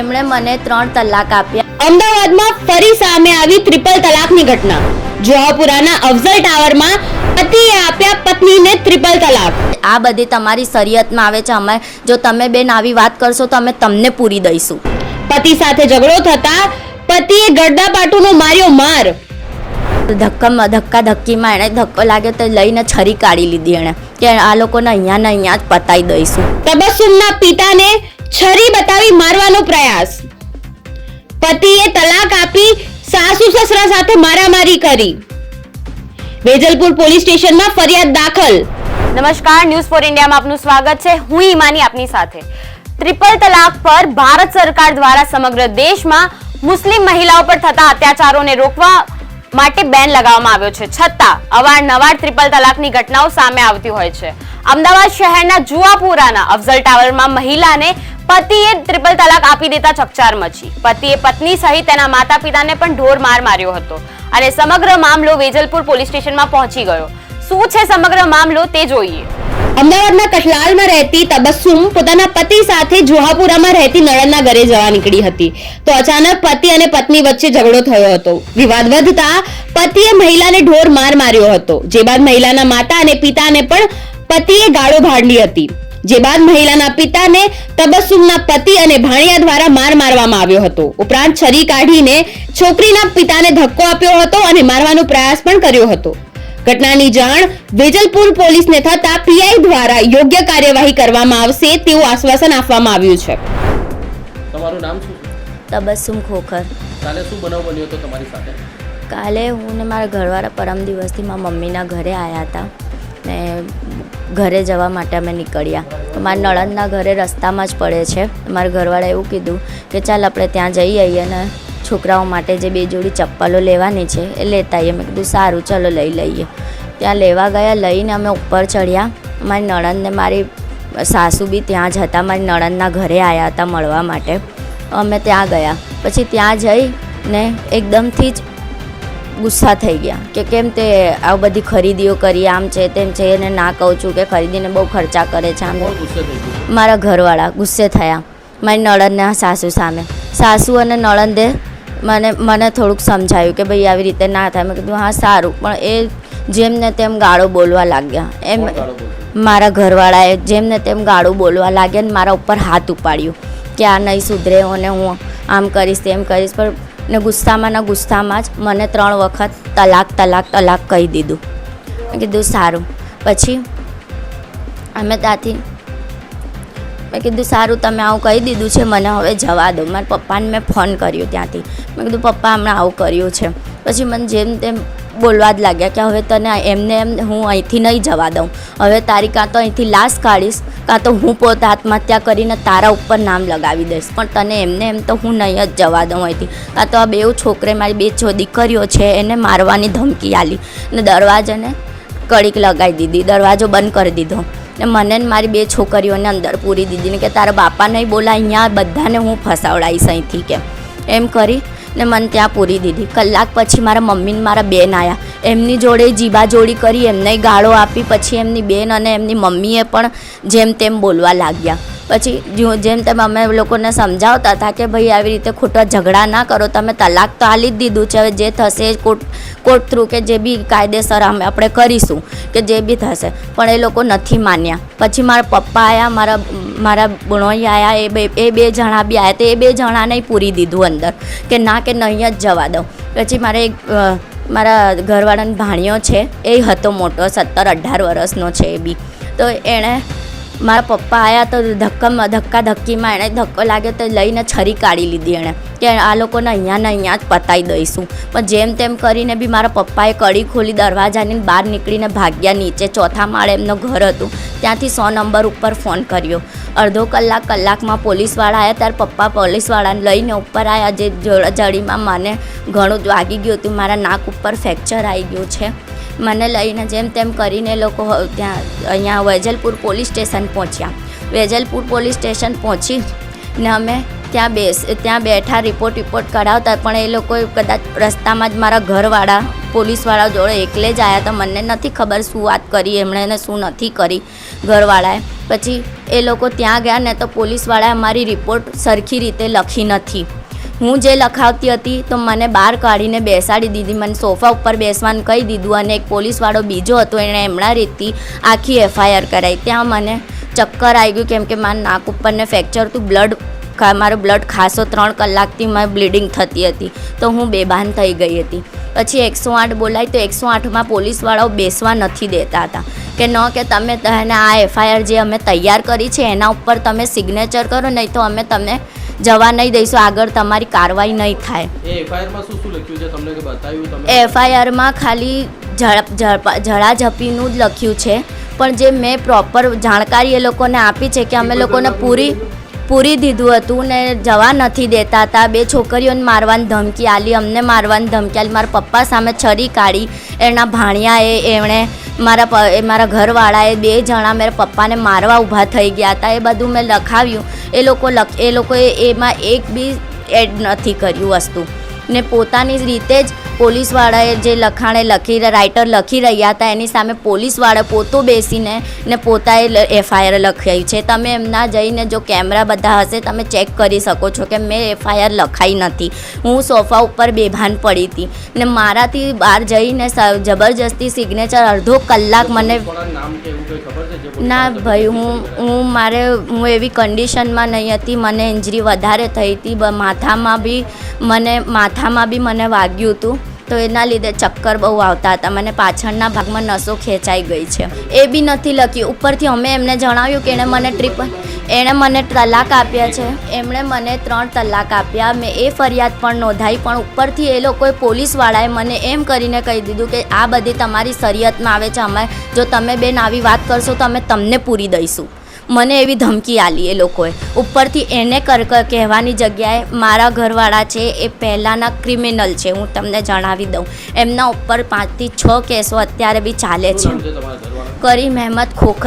એમણે મને ત્રણ તલાક આપ્યા. અમદાવાદમાં ફરી સામે આવી ટ્રિપલ તલાકની ઘટના. જોહાપુરાના અફઝલ ટાવરમાં પતિએ આપ્યા પત્નીને ટ્રિપલ તલાક. આ બધી તમારી શરિયતમાં આવે છે. અમે જો તમે બેન આવી વાત કરશો તો અમે તમને પૂરી દઈશું. પતિ સાથે ઝઘડો થતા પતિએ ગડદા પાટુનો માર્યો માર. ધક્કા ધક્કા ધક્કીમાં એણે ધક્કો લાગ્યો તો લઈને છરી કાઢી લીધી એણે. કે આ લોકોને અહીંયા ને અહીંયા જ પતાઈ દઈશું. તબસ્સુમના પિતાને છરી બતાવી મારવાનો પ્રયાસ. પતિએ તલાક આપી સાસુ સસરા સાથે મારામારી કરી. વેજલપુર પોલીસ સ્ટેશનમાં ફરિયાદ દાખલ. નમસ્કાર, ન્યૂઝ ફોર ઇન્ડિયામાં આપનું સ્વાગત છે. હું ઈમાની આપની સાથે. ટ્રિપલ તલાક પર ભારત સરકાર દ્વારા સમગ્ર દેશમાં મુસ્લિમ મહિલાઓ પર થતા અત્યાચારોને રોકવા માટે બેન લગાવવામાં આવ્યો છે. છતાં, અવારનવાર ટ્રિપલ તલાકની ઘટનાઓ સામે આવતી હોય છે. અમદાવાદ શહેરના જુઆપુરાના અફઝલ ટાવરમાં મહિલાને પતિએ ટ્રિપલ તલાક આપી દેતા ચકચાર મચી. પતિએ પત્ની સહિત તેના માતા પિતાને પણ ઢોર માર માર્યો હતો અને સમગ્ર મામલો વેજલપુર પોલીસ સ્ટેશનમાં પહોંચી ગયો. શું છે સમગ્ર મામલો તે જોઈએ. અમદાવાદના કઠલાલમાં રહેતી તબસ્સુમ પોતાના પતિ સાથે જોહાપુરામાં રહેતી નળનના ઘરે જવા નીકળી હતી. તો અચાનક પતિ અને પત્ની વચ્ચે ઝઘડો થયો હતો. વિવાદ વધતા પતિએ મહિલાને ઢોર માર માર્યો હતો. જે બાદ મહિલાના માતા અને પિતાને પણ પતિએ ગાળો ભાડલી હતી. જે બાદ મહિલાના પિતાને તબસ્સુમના પતિ અને ભાણિયા દ્વારા માર મારવામાં આવ્યો હતો. ઉપરાંત છરી કાઢીને છોકરીના પિતાને ધક્કો આપ્યો હતો અને મારવાનો પ્રયાસ પણ કર્યો હતો. ઘટનાની જાણ વેજલપુર પોલીસને થતા પીઆઈ દ્વારા યોગ્ય કાર્યવાહી કરવામાં આવશે તેવું આશ્વાસન આપવામાં આવ્યું છે. તમારું નામ શું છે? તબસ્સુમ ખોખર. કાલે શું બનાવ બન્યો હતો તમારી સાથે? કાલે હું ને મારા ઘરવાળા પરમ દિવસથી મારા મમ્મીના ઘરે આવ્યા હતા. ને ઘરે જવા માટે અમે નીકળ્યા. તો મારા નણંદના ઘરે રસ્તામાં જ પડે છે. મારા ઘરવાળા એવું કીધું કે ચાલ આપણે ત્યાં જઈ આવીએ ને છોકરાઓ માટે જે બે જોડી ચપ્પલો લેવાની છે એ લેતા આવીએ મેં કીધું, સારું, ચલો લઈ લઈએ. ત્યાં લેવા ગયા, લઈને અમે ઉપર ચડ્યા મારી નણંદને મારી સાસુ બી ત્યાં જ હતા. મારી નણંદના ઘરે આવ્યા હતા મળવા માટે. અમે ત્યાં ગયા. પછી ત્યાં જઈને એકદમથી જ ગુસ્સા થઈ ગયા કે કેમ તે આ બધી ખરીદીઓ કરી આમ છે તેમ છે એને ના કહું છું કે ખરીદીને બહુ ખર્ચા કરે છે આમ. મારા ઘરવાળા ગુસ્સે થયા મારી નળદના સાસુ સામે. સાસુ અને નળંદે મને મને થોડુંક સમજાયું કે ભાઈ આવી રીતે ના થાય. મેં કીધું હા સારું. પણ એ જેમ ને તેમ ગાળો બોલવા લાગ્યા. એમ? મારા ઘરવાળાએ જેમ ને તેમ ગાળો બોલવા લાગ્યા ને મારા ઉપર હાથ ઉપાડ્યું કે આ નહીં સુધરે અને હું આમ કરીશ તેમ કરીશ. પણ ને ગુસ્સામાં ને ગુસ્સામાં જ મને ત્રણ વખત તલાક તલાક તલાક કહી દીધું. મેં કીધું, સારું. પછી અમે ત્યાંથી મેં કીધું, સારું, તમે આવું કહી દીધું છે, મને હવે જવા દો. મારા પપ્પાને મેં ફોન કર્યો ત્યાંથી. મેં કીધું, પપ્પા, હમણાં આવું કર્યું છે. પછી મને જેમ તેમ બોલવા જ લાગ્યા કે હવે તને એમને એમ હું અહીંથી નહીં જવા દઉં. હવે તારી કાં તો અહીંથી લાશ કાઢીશ, કાં તો હું પોતે આત્મહત્યા કરીને તારા ઉપર નામ લગાવી દઈશ. પણ તને એમને એમ તો હું નહીં જ જવા દઉં અહીંથી. કાં તો આ બેઉ છોકરે મારી બે છો દીકરીઓ છે, એને મારવાની ધમકી આલી ને દરવાજાને કડીક લગાવી દીધી, દરવાજો બંધ કરી દીધો. ને મને ને મારી બે છોકરીઓને અંદર પૂરી દીધી ને કે તારા બાપા નહીં બોલા અહીંયા બધાને હું ફસાવડાવીશ અહીંથી કે. એમ કરી ને મને ત્યાં પૂરી દીધી. કલાક પછી મારા મમ્મીને મારા બેન આવ્યા એમની જોડે જીબાજોડી કરી, એમને ગાળો આપી, પછી એમની બેન અને એમની મમ્મીએ પણ જેમ તેમ બોલવા લાગ્યા. પછી જેમ તેમ અમે લોકોને સમજાવતા હતા કે ભાઈ, આવી રીતે ખોટા ઝઘડા ના કરો, તમે તલાક તો આલી જ દીધું છે. હવે જે થશે કોર્ટ કોર્ટ થ્રુ કે જે બી કાયદેસર અમે આપણે કરીશું કે જે બી થશે. પણ એ લોકો નથી માન્યા. પછી મારા પપ્પા આવ્યા મારા મારા બુણોઈ આવ્યા એ બે એ બે જણા બી આવ્યા તો એ બે જણાને પૂરી દીધું અંદર કે ના કે નહીં જ જવા દઉં. પછી મારે એક મારા ઘરવાળાનો ભાણિયો છે, એ હતો મોટો, સત્તર અઢાર વર્ષનો છે એ બી. તો એણે મારા પપ્પા આવ્યા તો ધક્કા ધક્કા ધક્કીમાં એણે ધક્કો લાગ્યો તો લઈને છરી કાઢી લીધી એણે, કે આ લોકોને અહીંયા ને અહીંયા જ પતાવી દઈશું. પણ જેમ તેમ કરીને બી મારા પપ્પાએ કડી ખોલી દરવાજાની બહાર નીકળીને ભાગ્યા નીચે, ચોથા માળે એમનું ઘર હતું. ત્યાંથી સો નંબર ઉપર ફોન કર્યો. અડધો કલાક કલાકમાં પોલીસવાળા આવ્યા ત્યારે પપ્પા પોલીસવાળાને લઈને ઉપર આવ્યા જે જડીમાં મને ઘણું જ વાગી ગયું હતું, મારા નાક ઉપર ફ્રેક્ચર આવી ગયું છે. મને લઈને જેમ તેમ કરીને લોકો ત્યાં, અહીંયા વેજલપુર પોલીસ સ્ટેશન પહોંચ્યા. વેજલપુર પોલીસ સ્ટેશન પહોંચી ને અમે ત્યાં બેસ, ત્યાં બેઠા, રિપોર્ટ રિપોર્ટ કઢાવતા, પણ એ લોકોએ કદાચ રસ્તામાં જ મારા ઘરવાળા, પોલીસવાળા જોડે એકલે જ આવ્યા તો મને નથી ખબર શું વાત કરી, એમણે ને શું નથી કરી ઘરવાળાએ. પછી એ લોકો ત્યાં ગયા ને તો પોલીસવાળાએ મારી રિપોર્ટ સરખી રીતે લખી નથી. હું જે લખાવતી હતી તો મને બહાર કાઢીને બેસાડી દીધી. મને સોફા ઉપર બેસવાનું કહી દીધું અને એક પોલીસવાળો બીજો હતો, એણે એમના રીતથી આખી એફઆઈઆર કરાવી ત્યાં મને ચક્કર આવી ગયું કેમ કે મારા નાક ઉપરને ફ્રેક્ચર હતું, બ્લડ મારું બ્લડ ખાસો ત્રણ કલાકથી મારે બ્લીડિંગ થતી હતી. તો હું બેભાન થઈ ગઈ હતી. પછી એકસો આઠ બોલાય તો એકસો આઠમાં પોલીસવાળાઓ બેસવા નથી દેતા હતા. કે ન કે તમે તને આ એફઆઈઆર જે અમે તૈયાર કરી છે, એના ઉપર તમે સિગ્નેચર કરો, નહીં તો અમે તમને જવા નહીં દઈશું આગળ તમારી કાર્યવાહી નહીં થાય. એફઆઈઆરમાં ખાલી ઝડપ ઝડાઝપીનું જ લખ્યું છે. પણ જે મેં પ્રોપર જાણકારી એ લોકોને આપી છે કે અમે લોકોને પૂરી પૂરી દીધું હતું ને જવા નથી દેતા હતા. બે છોકરીઓને મારવાની ધમકી આલી, અમને મારવાની ધમકી આલી. મારા પપ્પા સામે છરી કાઢી, એના ભાણિયાએ એમણે મારા મારા ઘરવાળાએ બે જણા મારા પપ્પાને મારવા ઊભા થઈ ગયા હતા. એ બધું મેં લખાવ્યું. એ લોકો લખ, એ લોકોએ એમાં એક બી એડ નથી કર્યું વસ્તુ. ને પોતાની રીતે જ પોલીસવાળાએ જે લખાણે લખી રાઇટર લખી રહ્યા હતા, એની સામે પોલીસવાળા પોતો બેસીને ને પોતાએ એફઆઈઆર લખાઈ છે. તમે એમના જઈને જો કેમેરા બધા હશે, તમે ચેક કરી શકો છો કે મેં એફઆઈઆર લખાઈ નથી. હું સોફા ઉપર બેભાન પડી હતી. ને મારાથી બહાર જઈને જબરજસ્તી સિગ્નેચર અડધો કલાક મને નામ ના ભાઈ હું હું મારે હું એવી કન્ડિશનમાં નહીં હતી. મને ઇન્જરી વધારે થઈ હતી. માથામાં બી મને માથામાં બી મને વાગ્યું હતું. તો એના લીધે ચક્કર બહુ આવતા હતા. મને પાછળના ભાગમાં નસો ખેંચાઈ ગઈ છે. એ બી નથી લખ્યું. ઉપરથી અમે એમને જણાવ્યું કે એણે મને ટ્રીપ એણે મને તલાક આપ્યા છે. એમણે મને ત્રણ તલાક આપ્યા. મેં એ ફરિયાદ પણ નોંધાઈ પણ ઉપરથી એ લોકોએ પોલીસવાળાએ મને એમ કરીને કહી દીધું કે આ બધી તમારી શરિયતમાં આવે છે. અમે જો તમે બેન આવી વાત કરશો તો અમે તમને પૂરી દઈશું. મને એવી ધમકી આલી એ લોકોએ. ઉપરથી એને કર કહેવાની જગ્યાએ મારા ઘરવાળા છે એ પહેલાંના ક્રિમિનલ છે. હું તમને જણાવી દઉં. એમના ઉપર પાંચથી છ કેસો અત્યારે બી ચાલે છે. કરીમ અહેમદ ખોખર.